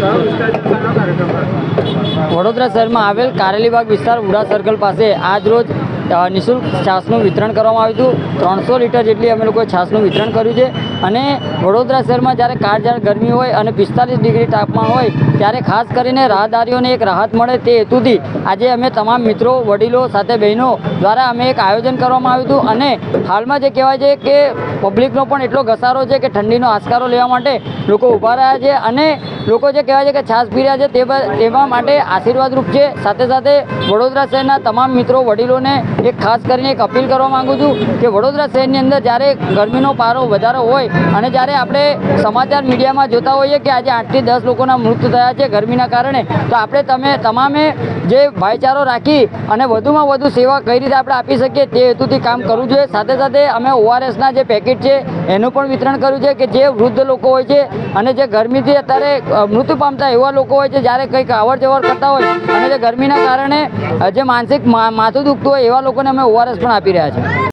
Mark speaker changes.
Speaker 1: 然后三千三百块的这份 વડોદરા શહેરમાં આવેલ કારેલીબાગ વિસ્તાર ઉડા સર્કલ પાસે આજ રોજ નિઃશુલ્ક છાસનું વિતરણ કરવામાં આવ્યું હતું. ત્રણસો લીટર જેટલી અમે લોકોએ છાસનું વિતરણ કર્યું છે. અને વડોદરા શહેરમાં જ્યારે કાળઝાળ ગરમી હોય અને પિસ્તાલીસ ડિગ્રી તાપમાન હોય, ત્યારે ખાસ કરીને રાહદારીઓને એક રાહત મળે તે હેતુથી આજે અમે તમામ મિત્રો, વડીલો સાથે બહેનો દ્વારા અમે એક આયોજન કરવામાં આવ્યું હતું. અને હાલમાં જે કહેવાય છે કે પબ્લિકનો પણ એટલો ઘસારો છે કે ઠંડીનો આસકારો લેવા માટે લોકો ઊભા રહ્યા છે. અને લોકો જે કહેવાય છે કે છાસ પી રહ્યા છે તે તેવા માટે આશીર્વાદરૂપ છે. સાથે સાથે વડોદરા શહેરના તમામ મિત્રો, વડીલોને એક ખાસ કરીને એક અપીલ કરવા માંગુ છું કે વડોદરા શહેરની અંદર જ્યારે ગરમીનો પારો વધારો હોય અને જ્યારે આપણે સમાચાર મીડિયામાં જોતા હોઈએ કે આજે આઠથી દસ લોકોના મૃત્યુ થયા છે ગરમીના કારણે, તો આપણે તમે તમામે જે ભાઈચારો રાખી અને વધુમાં વધુ સેવા કઈ રીતે આપણે આપી શકીએ તે હેતુથી કામ કરવું જોઈએ. સાથે સાથે અમે ઓઆરએસના જે પેકેટ છે એનું પણ વિતરણ કર્યું છે કે જે વૃદ્ધ લોકો હોય છે અને જે ગરમીથી અત્યારે મૃત્યુ પામતા એવા લોકો હોય છે, જ્યારે કંઈક અવર જવર કરતા હોય અને જે ગરમીના કારણે જે માનસિક માથું દુખતું હોય એવા લોકોને અમે ઓઆરએસ પણ આપી રહ્યા છીએ.